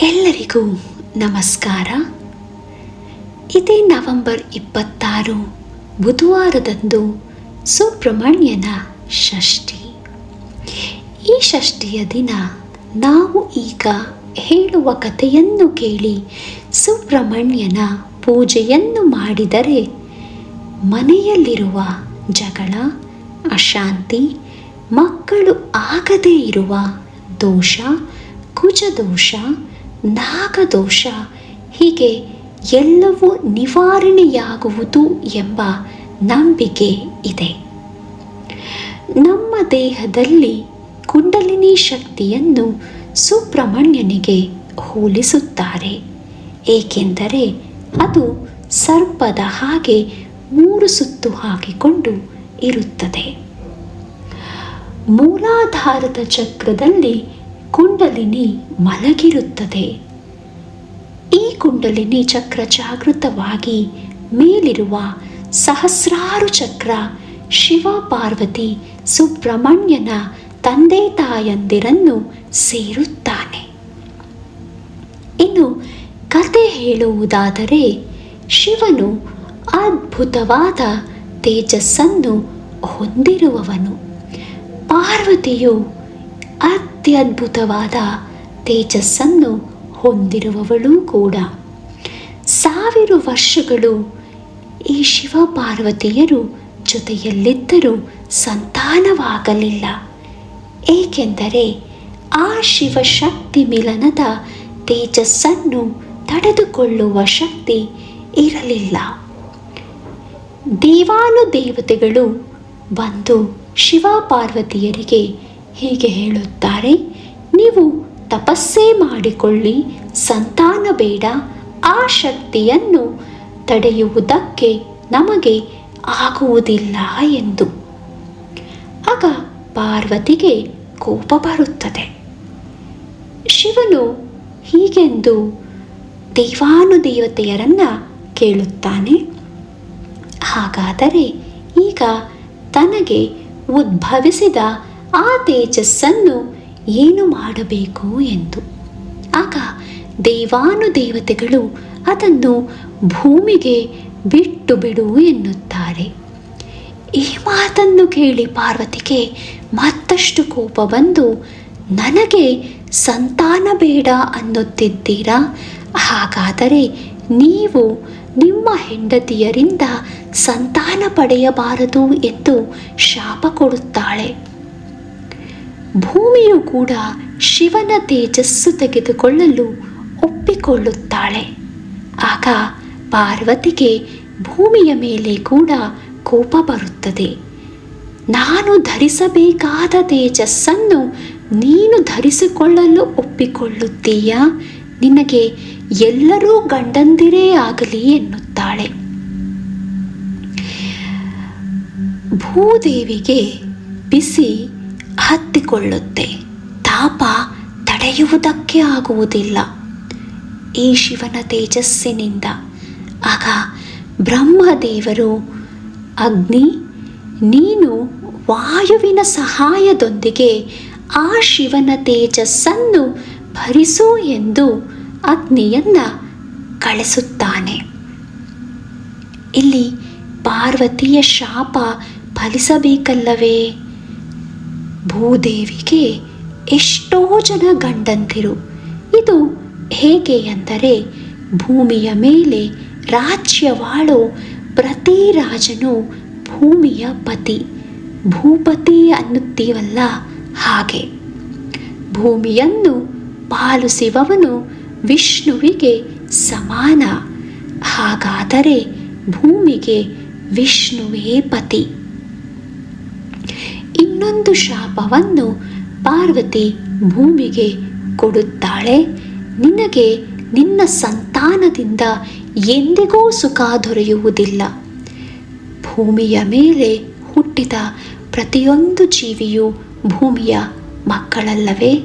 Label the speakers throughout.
Speaker 1: ಎಲ್ಲರಿಗೂ ನಮಸ್ಕಾರ. ಇದೇ ನವೆಂಬರ್ ಇಪ್ಪತ್ತಾರು, ಬುಧವಾರದಂದು ಸುಬ್ರಹ್ಮಣ್ಯನ ಷಷ್ಠಿ. ಈ ಷಷ್ಠಿಯ ದಿನ ನಾವು ಈಗ ಹೇಳುವ ಕಥೆಯನ್ನು ಕೇಳಿ ಸುಬ್ರಹ್ಮಣ್ಯನ ಪೂಜೆಯನ್ನು ಮಾಡಿದರೆ ಮನೆಯಲ್ಲಿರುವ ಜಗಳ, ಅಶಾಂತಿ, ಮಕ್ಕಳು ಆಗದೇ ಇರುವ ದೋಷ, ಕುಜದೋಷ ನಾಗದೋಷ ಹೀಗೆ ಎಲ್ಲವೂ ನಿವಾರಣೆಯಾಗುವುದು ಎಂಬ ನಂಬಿಕೆ ಇದೆ. ನಮ್ಮ ದೇಹದಲ್ಲಿ ಕುಂಡಲಿನಿ ಶಕ್ತಿಯನ್ನು ಸುಬ್ರಹ್ಮಣ್ಯನಿಗೆ ಹೋಲಿಸುತ್ತಾರೆ. ಏಕೆಂದರೆ ಅದು ಸರ್ಪದ ಹಾಗೆ ಮೂರು ಸುತ್ತು ಹಾಕಿಕೊಂಡು ಇರುತ್ತದೆ. ಮೂಲಾಧಾರದ ಚಕ್ರದಲ್ಲಿ ಕುಂಡಲಿನಿ ಮಲಗಿರುತ್ತದೆ. ಈ ಕುಂಡಲಿನಿ ಚಕ್ರ ಜಾಗೃತವಾಗಿ ಮೇಲಿರುವ ಸಹಸ್ರಾರು ಚಕ್ರ ಶಿವ ಪಾರ್ವತಿ ಸುಬ್ರಹ್ಮಣ್ಯನ ತಂದೆ ತಾಯಂದಿರನ್ನು ಸೇರುತ್ತಾನೆ. ಇನ್ನು ಕತೆ ಹೇಳುವುದಾದರೆ ಶಿವನು ಅದ್ಭುತವಾದ ತೇಜಸ್ಸನ್ನು ಹೊಂದಿರುವವನು. ಪಾರ್ವತಿಯು ಅತ್ಯದ್ಭುತವಾದ ತೇಜಸ್ಸನ್ನು ಹೊಂದಿರುವವಳು ಕೂಡ. ಸಾವಿರ ವರ್ಷಗಳು ಈ ಶಿವ ಪಾರ್ವತಿಯರು ಜೊತೆಯಲ್ಲಿದ್ದರೂ ಸಂತಾನವಾಗಲಿಲ್ಲ. ಏಕೆಂದರೆ ಆ ಶಿವಶಕ್ತಿ ಮಿಲನದ ತೇಜಸ್ಸನ್ನು ತಡೆದುಕೊಳ್ಳುವ ಶಕ್ತಿ ಇರಲಿಲ್ಲ. ದೇವಾನುದೇವತೆಗಳು ಬಂದು ಶಿವ ಪಾರ್ವತಿಯರಿಗೆ ಹೀಗೆ ಹೇಳುತ್ತಾರೆ, ನೀವು ತಪಸ್ಸೇ ಮಾಡಿಕೊಳ್ಳಿ, ಸಂತಾನ ಬೇಡ, ಆ ಶಕ್ತಿಯನ್ನು ತಡೆಯುವುದಕ್ಕೆ ನಮಗೆ ಆಗುವುದಿಲ್ಲ ಎಂದು. ಆಗ ಪಾರ್ವತಿಗೆ ಕೋಪ ಬರುತ್ತದೆ. ಶಿವನು ಹೀಗೆಂದು ದೇವಾನುದೇವತೆಯರನ್ನ ಕೇಳುತ್ತಾನೆ. ಹಾಗಾದರೆ ಈಗ ತನಗೆ ಉದ್ಭವಿಸಿದ ಆ ತೇಜಸ್ಸನ್ನು ಏನು ಮಾಡಬೇಕು ಎಂದು. ಆಗ ದೇವಾನುದೇವತೆಗಳು ಅದನ್ನು ಭೂಮಿಗೆ ಬಿಟ್ಟು ಬಿಡು ಎನ್ನುತ್ತಾರೆ. ಈ ಮಾತನ್ನು ಕೇಳಿ ಪಾರ್ವತಿಗೆ ಮತ್ತಷ್ಟು ಕೋಪ ಬಂದು, ನನಗೆ ಸಂತಾನ ಬೇಡ ಅನ್ನುತ್ತಿದ್ದೀರಾ? ಹಾಗಾದರೆ ನೀವು ನಿಮ್ಮ ಹೆಂಡತಿಯರಿಂದ ಸಂತಾನ ಪಡೆಯಬಾರದು ಎಂದು ಶಾಪ ಕೊಡುತ್ತಾಳೆ. ಭೂಮಿಯು ಕೂಡ ಶಿವನ ತೇಜಸ್ಸು ತೆಗೆದುಕೊಳ್ಳಲು ಒಪ್ಪಿಕೊಳ್ಳುತ್ತಾಳೆ. ಆಗ ಪಾರ್ವತಿಗೆ ಭೂಮಿಯ ಮೇಲೆ ಕೂಡ ಕೋಪ ಬರುತ್ತದೆ. ನಾನು ಧರಿಸಬೇಕಾದ ತೇಜಸ್ಸನ್ನು ನೀನು ಧರಿಸಿಕೊಳ್ಳಲು ಒಪ್ಪಿಕೊಳ್ಳುತ್ತೀಯ? ನಿನಗೆ ಎಲ್ಲರೂ ಗಂಡಂದಿರೇ ಆಗಲಿ ಎನ್ನುತ್ತಾಳೆ. ಭೂದೇವಿಗೆ ಬಿಸಿ ಹತ್ತಿಕೊಳ್ಳುತ್ತೆ. ತಾಪ ತಡೆಯುವುದಕ್ಕೆ ಆಗುವುದಿಲ್ಲ. ಈ ಶಿವನ ತೇಜಸ್ಸಿನಿಂದ. ಆಗ ಬ್ರಹ್ಮದೇವರು, ಅಗ್ನಿ, ನೀನು ವಾಯುವಿನ ಸಹಾಯದೊಂದಿಗೆ ಆ ಶಿವನ ತೇಜಸ್ಸನ್ನು ಭರಿಸು ಎಂದು ಅಗ್ನಿಯನ್ನ ಕಳಿಸುತ್ತಾನೆ. ಇಲ್ಲಿ ಪಾರ್ವತಿಯ ಶಾಪ ಫಲಿಸಬೇಕಲ್ಲವೇ? ಭೂದೇವಿಗೆ ಎಷ್ಟೋ ಜನ ಗಂಡಂತಿರು ಇದು ಹೇಗೆ ಎಂದರೆ ಭೂಮಿಯ ಮೇಲೆ ರಾಜ್ಯವಾಳೋ ಪ್ರತಿ ರಾಜನು ಭೂಮಿಯ ಪತಿ. ಭೂಪತಿ ಅನ್ನುತ್ತೀವಲ್ಲ ಹಾಗೆ. ಭೂಮಿಯನ್ನು ಪಾಲಿಸುವವನು ವಿಷ್ಣುವಿಗೆ ಸಮಾನ. ಹಾಗಾದರೆ ಭೂಮಿಗೆ ವಿಷ್ಣುವೇ ಪತಿ. ಇನ್ನೊಂದು ಶಾಪವನ್ನು ಪಾರ್ವತಿ ಭೂಮಿಗೆ ಕೊಡುತ್ತಾಳೆ. ನಿನಗೆ ನಿನ್ನ ಸಂತಾನದಿಂದ ಎಂದಿಗೂ ಸುಖ ದೊರೆಯುವುದಿಲ್ಲ. ಭೂಮಿಯ ಮೇಲೆ ಹುಟ್ಟಿದ ಪ್ರತಿಯೊಂದು ಜೀವಿಯು ಭೂಮಿಯ ಮಕ್ಕಳಲ್ಲವೇ?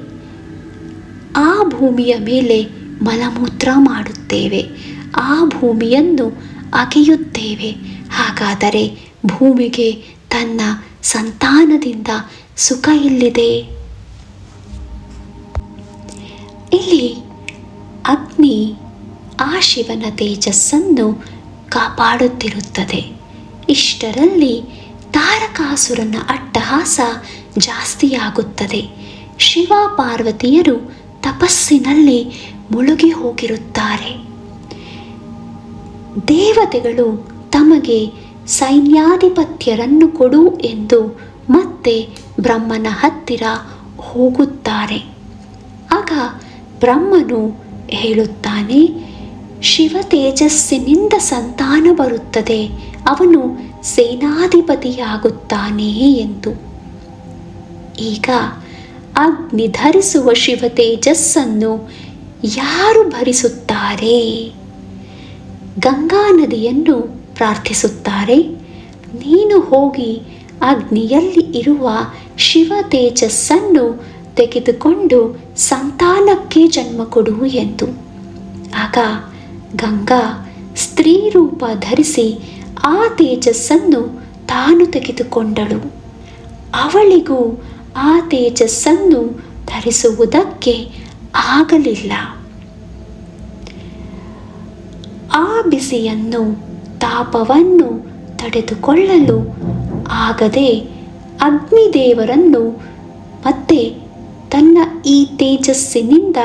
Speaker 1: ಆ ಭೂಮಿಯ ಮೇಲೆ ಮಲಮೂತ್ರ ಮಾಡುತ್ತೇವೆ. ಆ ಭೂಮಿಯನ್ನು ಅಗೆಯುತ್ತೇವೆ. ಹಾಗಾದರೆ ಭೂಮಿಗೆ ತನ್ನ ಸಂತಾನದಿಂದ ಸುಖ ಇಲ್ಲಿದೆ. ಇಲ್ಲಿ ಅಗ್ನಿ ಆ ಶಿವನ ತೇಜಸ್ಸನ್ನು ಕಾಪಾಡುತ್ತಿರುತ್ತದೆ. ಇಷ್ಟರಲ್ಲಿ ತಾರಕಾಸುರನ ಅಟ್ಟಹಾಸ ಜಾಸ್ತಿಯಾಗುತ್ತದೆ. ಶಿವ ಪಾರ್ವತಿಯರು ತಪಸ್ಸಿನಲ್ಲಿ ಮುಳುಗಿ ಹೋಗಿರುತ್ತಾರೆ. ದೇವತೆಗಳು ತಮಗೆ ಸೈನ್ಯಾಧಿಪತ್ಯರನ್ನು ಕೊಡು ಎಂದು ಮತ್ತೆ ಬ್ರಹ್ಮನ ಹತ್ತಿರ ಹೋಗುತ್ತಾರೆ. ಆಗ ಬ್ರಹ್ಮನು ಹೇಳುತ್ತಾನೆ, ಶಿವ ತೇಜಸ್ಸಿನಿಂದ ಸಂತಾನ ಬರುತ್ತದೆ. ಅವನು ಸೇನಾಧಿಪತಿಯಾಗುತ್ತಾನೆ ಎಂದು. ಈಗ ಅಗ್ನಿ ಧರಿಸುವ ಶಿವ ತೇಜಸ್ಸನ್ನು ಯಾರು ಭರಿಸುತ್ತಾರೆ? ಗಂಗಾ ನದಿಯನ್ನು ಪ್ರಾರ್ಥಿಸುತ್ತಾರೆ. ನೀನು ಹೋಗಿ ಅಗ್ನಿಯಲ್ಲಿ ಇರುವ ಶಿವ ತೇಜಸ್ಸನ್ನು ತೆಗೆದುಕೊಂಡು ಸಂತಾನಕ್ಕೆ ಜನ್ಮ ಕೊಡು ಎಂದು. ಆಗ ಗಂಗಾ ಸ್ತ್ರೀ ರೂಪ ಧರಿಸಿ ಆ ತೇಜಸ್ಸನ್ನು ತಾನು ತೆಗೆದುಕೊಂಡಳು. ಅವಳಿಗೂ ಆ ತೇಜಸ್ಸನ್ನು ಧರಿಸುವುದಕ್ಕೆ ಆಗಲಿಲ್ಲ. ಆ ಬಿಸಿಯನ್ನು ತಾಪವನ್ನು ತಡೆದುಕೊಳ್ಳಲು ಆಗದೆ ಅಗ್ನಿದೇವರನ್ನು ಮತ್ತೆ ತನ್ನ ಈ ತೇಜಸ್ಸಿನಿಂದ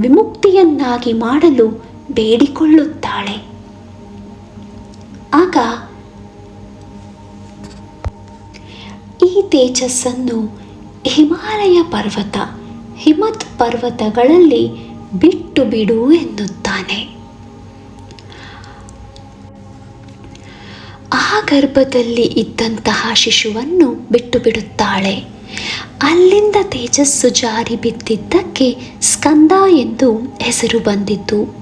Speaker 1: ವಿಮುಕ್ತಿಯನ್ನಾಗಿ ಮಾಡಲು ಬೇಡಿಕೊಳ್ಳುತ್ತಾಳೆ. ಆಗ ಈ ತೇಜಸ್ಸನ್ನು ಹಿಮಾಲಯ ಪರ್ವತ, ಹಿಮತ್ ಪರ್ವತಗಳಲ್ಲಿ ಬಿಟ್ಟು ಬಿಡು ಎನ್ನುತ್ತಾನೆ. ಆ ಗರ್ಭದಲ್ಲಿ ಇದ್ದಂತಹ ಶಿಶುವನ್ನು ಬಿಟ್ಟು ಬಿಡುತ್ತಾಳೆ ಅಲ್ಲಿಂದ ತೇಜಸ್ಸು ಜಾರಿ ಬಿದ್ದಿದ್ದಕ್ಕೆ ಸ್ಕಂದ ಎಂದು ಹೆಸರು ಬಂದಿತು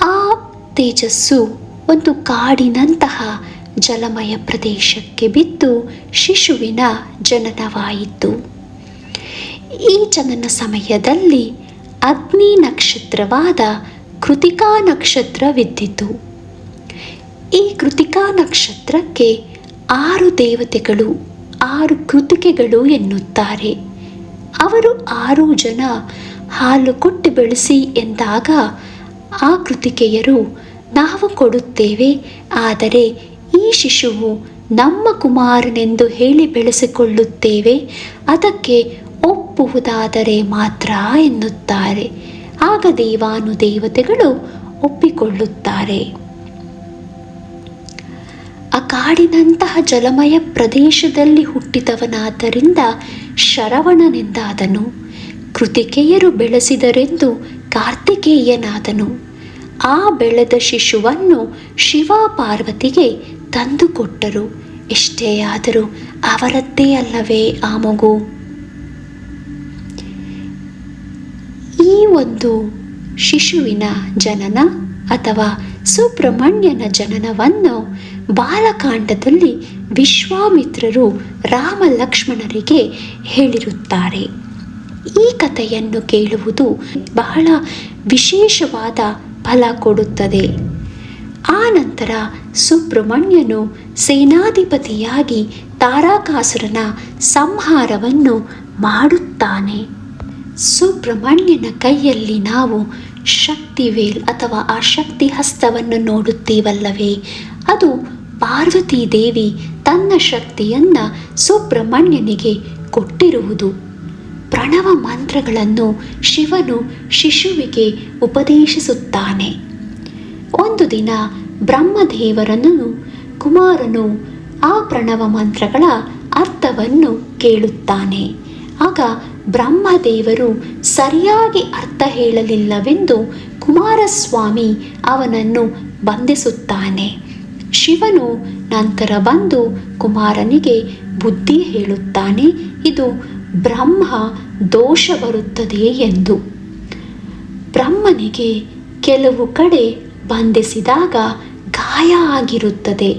Speaker 1: ಆ ತೇಜಸ್ಸು ಒಂದು ಕಾಡಿನಂತಹ ಜಲಮಯ ಪ್ರದೇಶಕ್ಕೆ ಬಿದ್ದು ಶಿಶುವಿನ ಜನನವಾಯಿತು. ಈ ಜನನ ಸಮಯದಲ್ಲಿ ಅಗ್ನಿ ನಕ್ಷತ್ರವಾದ ಕೃತಿಕಾ ನಕ್ಷತ್ರವಿದ್ದಿತು. ಈ ಕೃತಿಕಾ ನಕ್ಷತ್ರಕ್ಕೆ ಆರು ದೇವತೆಗಳು, ಆರು ಕೃತಿಕೆಗಳು ಎನ್ನುತ್ತಾರೆ. ಅವರು ಆರು ಜನ ಹಾಲು ಕೊಟ್ಟು ಬೆಳೆಸಿ ಎಂದಾಗ ಆ ಕೃತಿಕೆಯರು, ನಾವು ಕೊಡುತ್ತೇವೆ, ಆದರೆ ಈ ಶಿಶುವು ನಮ್ಮ ಕುಮಾರನೆಂದು ಹೇಳಿ ಬೆಳೆಸಿಕೊಳ್ಳುತ್ತೇವೆ, ಅದಕ್ಕೆ ಒಪ್ಪುವುದಾದರೆ ಮಾತ್ರ ಎನ್ನುತ್ತಾರೆ. ಆಗ ದೇವಾನು ದೇವತೆಗಳು ಒಪ್ಪಿಕೊಳ್ಳುತ್ತಾರೆ. ಕಾಡಿನಂತಹ ಜಲಮಯ ಪ್ರದೇಶದಲ್ಲಿ ಹುಟ್ಟಿದವನಾದ್ದರಿಂದ ಶರವಣನೆಂದಾದನು ಕೃತಿಕೆಯರು ಬೆಳೆಸಿದರೆಂದು ಕಾರ್ತಿಕೇಯನಾದನು. ಆ ಬೆಳೆದ ಶಿಶುವನ್ನು ಶಿವ ಪಾರ್ವತಿಗೆ ತಂದುಕೊಟ್ಟರು. ಎಷ್ಟೇ ಆದರೂ ಅವರದ್ದೇ ಅಲ್ಲವೇ ಆ ಮಗು. ಈ ಒಂದು ಶಿಶುವಿನ ಜನನ ಅಥವಾ ಸುಬ್ರಹ್ಮಣ್ಯನ ಜನನವನ್ನು ಬಾಲಕಾಂಡದಲ್ಲಿ ವಿಶ್ವಾಮಿತ್ರರು ರಾಮ ಲಕ್ಷ್ಮಣರಿಗೆ ಹೇಳಿರುತ್ತಾರೆ. ಈ ಕಥೆಯನ್ನು ಕೇಳುವುದು ಬಹಳ ವಿಶೇಷವಾದ ಫಲ ಕೊಡುತ್ತದೆ. ಆ ನಂತರ ಸುಬ್ರಹ್ಮಣ್ಯನು ಸೇನಾಧಿಪತಿಯಾಗಿ ತಾರಾಕಾಸುರನ ಸಂಹಾರವನ್ನು ಮಾಡುತ್ತಾನೆ. ಸುಬ್ರಹ್ಮಣ್ಯನ ಕೈಯಲ್ಲಿ ನಾವು ಶಕ್ತಿವೇಲ್ ಅಥವಾ ಆ ಶಕ್ತಿ ಹಸ್ತವನ್ನು ನೋಡುತ್ತೀವಲ್ಲವೇ? ಅದು ಪಾರ್ವತಿ ದೇವಿ ತನ್ನ ಶಕ್ತಿಯನ್ನ ಸುಬ್ರಹ್ಮಣ್ಯನಿಗೆ ಕೊಟ್ಟಿರುವುದು. ಪ್ರಣವ ಮಂತ್ರಗಳನ್ನು ಶಿವನು ಶಿಶುವಿಗೆ ಉಪದೇಶಿಸುತ್ತಾನೆ. ಒಂದು ದಿನ ಬ್ರಹ್ಮದೇವರನ್ನು ಕುಮಾರನು ಆ ಪ್ರಣವ ಮಂತ್ರಗಳ ಅರ್ಥವನ್ನು ಕೇಳುತ್ತಾನೆ. ಆಗ ಬ್ರಹ್ಮದೇವರು ಸರಿಯಾಗಿ ಅರ್ಥ ಹೇಳಲಿಲ್ಲವೆಂದು ಕುಮಾರಸ್ವಾಮಿ ಅವನನ್ನು ಬಂಧಿಸುತ್ತಾನೆ. ಶಿವನು ನಂತರ ಬಂದು ಕುಮಾರನಿಗೆ ಬುದ್ಧಿ ಹೇಳುತ್ತಾನೆ, ಇದು ಬ್ರಹ್ಮ ದೋಷ ಬರುತ್ತದೆ ಎಂದು. ಬ್ರಹ್ಮನಿಗೆ ಕೆಲವು ಕಡೆ ಬಂಧಿಸಿದಾಗ ಗಾಯ ಆಗಿರುತ್ತದೆ.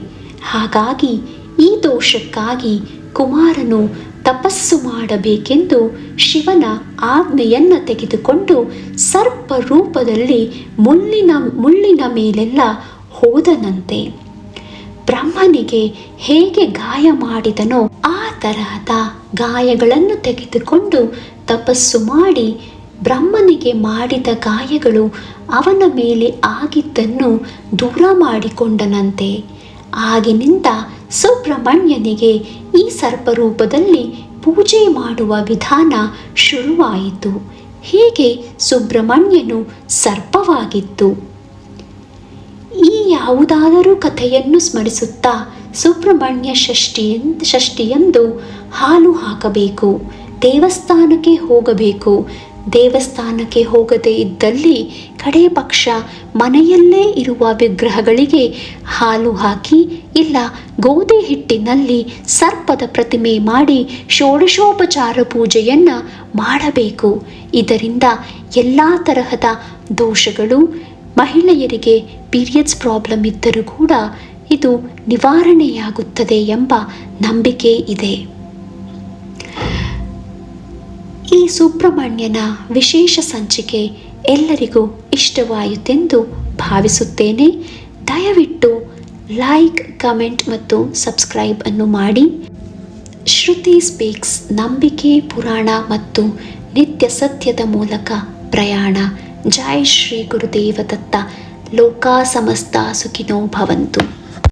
Speaker 1: ಹಾಗಾಗಿ ಈ ದೋಷಕ್ಕಾಗಿ ಕುಮಾರನು ತಪಸ್ಸು ಮಾಡಬೇಕೆಂದು ಶಿವನ ಆಜ್ಞೆಯನ್ನು ತೆಗೆದುಕೊಂಡು ಸರ್ಪ ರೂಪದಲ್ಲಿ ಮುಳ್ಳಿನ ಮುಳ್ಳಿನ ಮೇಲೆಲ್ಲ ಹೋದನಂತೆ. ಬ್ರಹ್ಮನಿಗೆ ಹೇಗೆ ಗಾಯ ಮಾಡಿದನೋ ಆ ತರಹದ ಗಾಯಗಳನ್ನು ತೆಗೆದುಕೊಂಡು ತಪಸ್ಸು ಮಾಡಿ ಬ್ರಹ್ಮನಿಗೆ ಮಾಡಿದ ಗಾಯಗಳು ಅವನ ಮೇಲೆ ಆಗಿದ್ದನ್ನು ದೂರ ಮಾಡಿಕೊಂಡನಂತೆ. ಆಗಿನಿಂದ ಸುಬ್ರಹ್ಮಣ್ಯನಿಗೆ ಈ ಸರ್ಪರೂಪದಲ್ಲಿ ಪೂಜೆ ಮಾಡುವ ವಿಧಾನ ಶುರುವಾಯಿತು. ಹೀಗೆ ಸುಬ್ರಹ್ಮಣ್ಯನು ಸರ್ಪವಾಗಿತ್ತು. ಈ ಯಾವುದಾದರೂ ಕಥೆಯನ್ನು ಸ್ಮರಿಸುತ್ತಾ ಸುಬ್ರಹ್ಮಣ್ಯ ಷಷ್ಠಿ ಷಷ್ಠಿಯಂದು ಹಾಲು ಹಾಕಬೇಕು, ದೇವಸ್ಥಾನಕ್ಕೆ ಹೋಗಬೇಕು ದೇವಸ್ಥಾನಕ್ಕೆ ಹೋಗದೇ ಇದ್ದಲ್ಲಿ ಕಡೇ ಪಕ್ಷ ಮನೆಯಲ್ಲೇ ಇರುವ ವಿಗ್ರಹಗಳಿಗೆ ಹಾಲು ಹಾಕಿ ಇಲ್ಲ ಗೋಧಿ ಹಿಟ್ಟಿನಲ್ಲಿ ಸರ್ಪದ ಪ್ರತಿಮೆ ಮಾಡಿ ಷೋಡಶೋಪಚಾರ ಪೂಜೆಯನ್ನು ಮಾಡಬೇಕು. ಇದರಿಂದ ಎಲ್ಲ ತರಹದ ದೋಷಗಳು, ಮಹಿಳೆಯರಿಗೆ ಪೀರಿಯಡ್ಸ್ ಪ್ರಾಬ್ಲಮ್ ಇದ್ದರೂ ಕೂಡ ಇದು ನಿವಾರಣೆಯಾಗುತ್ತದೆ ಎಂಬ ನಂಬಿಕೆ ಇದೆ. ಈ ಸುಬ್ರಹ್ಮಣ್ಯನ ವಿಶೇಷ ಸಂಚಿಕೆ ಎಲ್ಲರಿಗೂ ಇಷ್ಟವಾಯಿತೆಂದು ಭಾವಿಸುತ್ತೇನೆ. ದಯವಿಟ್ಟು ಲೈಕ್, ಕಮೆಂಟ್ ಮತ್ತು ಸಬ್ಸ್ಕ್ರೈಬ್ ಅನ್ನು ಮಾಡಿ. ಶ್ರುತಿ ಸ್ಪೀಕ್ಸ್ ನಂಬಿಕೆ, ಪುರಾಣ ಮತ್ತು ನಿತ್ಯ ಸತ್ಯದ ಮೂಲಕ ಪ್ರಯಾಣ. ಜೈ ಶ್ರೀ ಗುರುದೇವ ದತ್ತ ಲೋಕ ಸಮಸ್ತ ಸುಖಿನೋ ಭವಂತು.